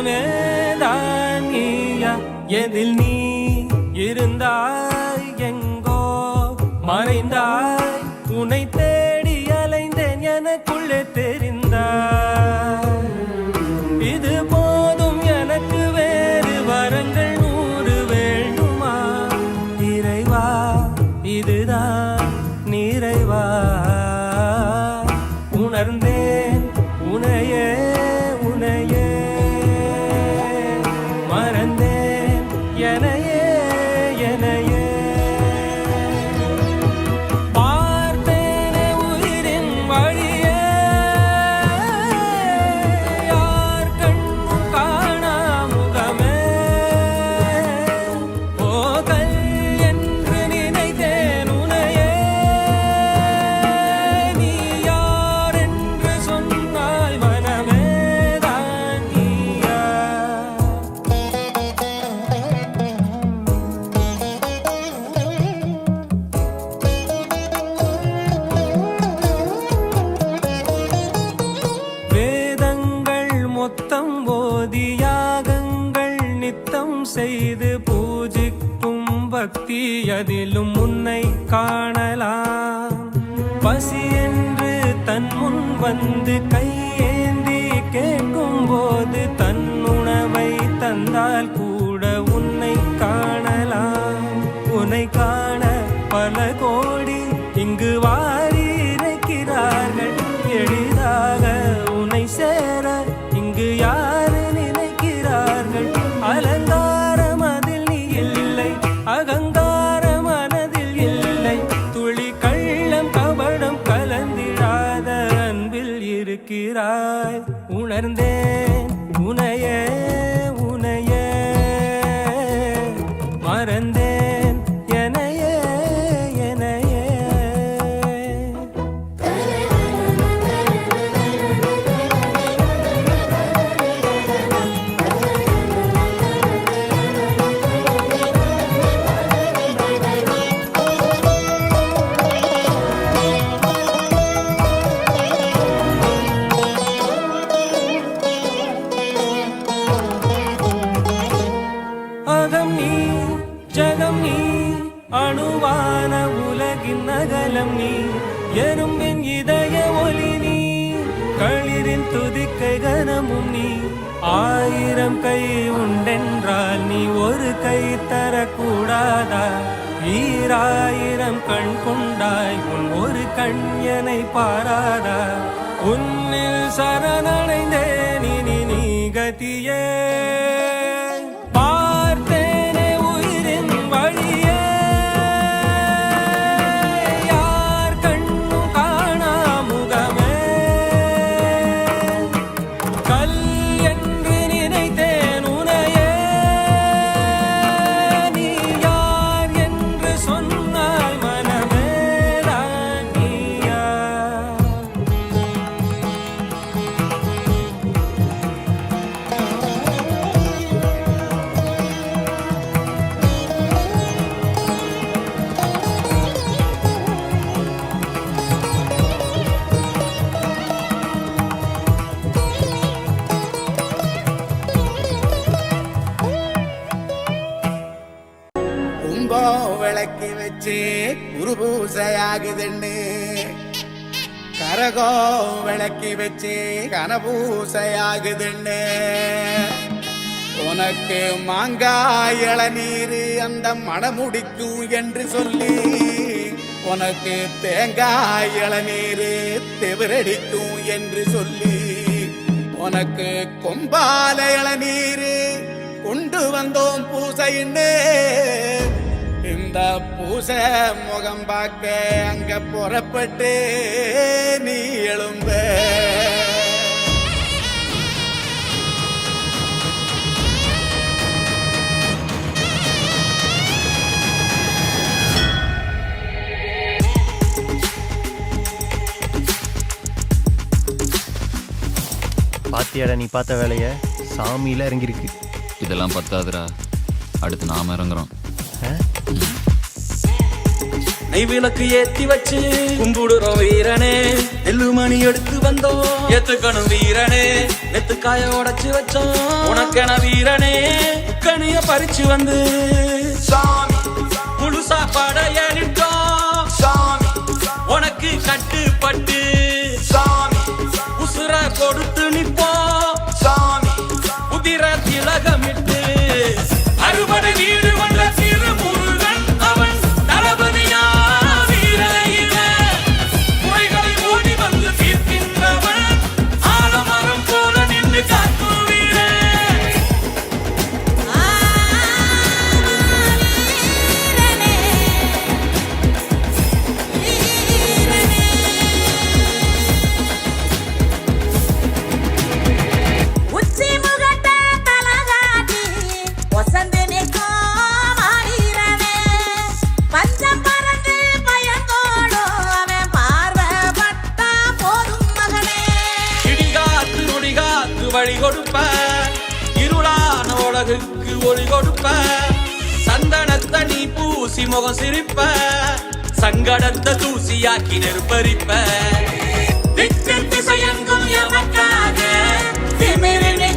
நாமேதான் நீயா எதில் நீ இருந்தாய் எங்கோ? மறைந்தாய். உனை தேடி அலைந்தேன். எனக்குள்ளே தெரிந்த பக்தி அதிலும் உன்னை காணலாம். பசி என்று தன் முன் வந்து கை 되는데 சகலம் நீ எறும்பின் இதய ஒளி நீ களிரின் துதிக்கை கனமும் நீ. ஆயிரம் கை உண்டென்றால் நீ ஒரு கை தரக்கூடாதா? ஈராயிரம் கண் கொண்டாய் உன் ஒரு கண் எனை பாராதா? உன்னில் சரணடைந்தேன் கும்பம் விளக்கி வச்சு குரு பூசையாகுதுன்னு கரகம் விளக்கி வச்சு கனபூசையாகுதுன்னு. உனக்கு மாங்காய் இளநீர் அந்த மணமுடிக்கும் என்று சொல்லி உனக்கு தேங்காய் இளநீர் தெவரடிக்கும் என்று சொல்லி உனக்கு கொம்பால இளநீர் கொண்டு வந்தோம் பூசைன்னு. பூசை முகம் பார்க்க அங்க புறப்பட்டு நீ எழும்ப. பாத்தியாடா நீ பார்த்த வேலைய? சாமியில இறங்கியிருக்கு. இதெல்லாம் பத்தாதுடா. அடுத்து நாம இறங்குறோம். கைவிளக்கு ஏத்தி வச்சு கும்பிடுறோம் வீரனே. நெல்லு மணி எடுத்து வந்தோம். ஏத்துக்கணும் வீரனே. நெத்துக்காய உடைச்சு வச்சோம். உனக்கென வீரனே. கனிய பறிச்சு வந்து ஒளி கொடுப்ப சந்தனத்தை நீ பூசி முகம் சிரிப்ப. சங்கடத்தை தூசியாக்கி நெருப்பரிப்ப. திக்கு திசையங்கும் திமிரினே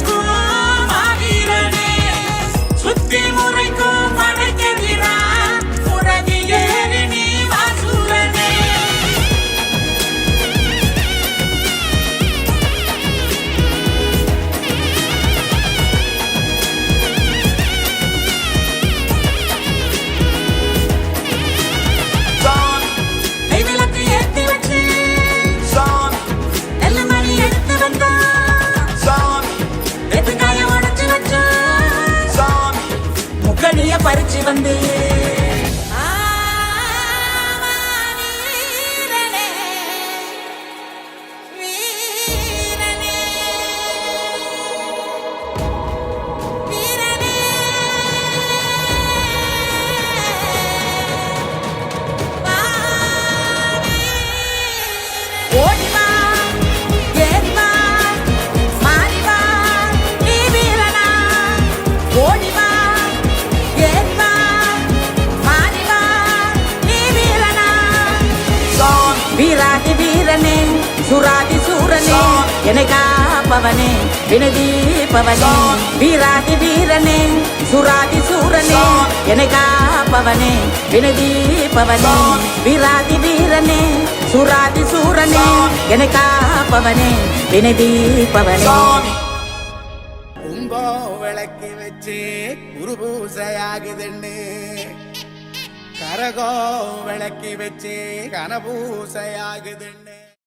சுராதி சூரனே என்னை காப்பவனே வினதீபவனே வீராதி வீரனே சுராதி சூரனே என்னை காப்பவனே வினதீபவனே வீராதி வீரனே சுராதி சூரனே என்னை காப்பவனே வினதீபவனே உங்கோ விளக்கு வச்சு குரு பூசையாகுதுன்னு கரகோ விளக்கி வச்சு கனபூசையாகுதுன்னு.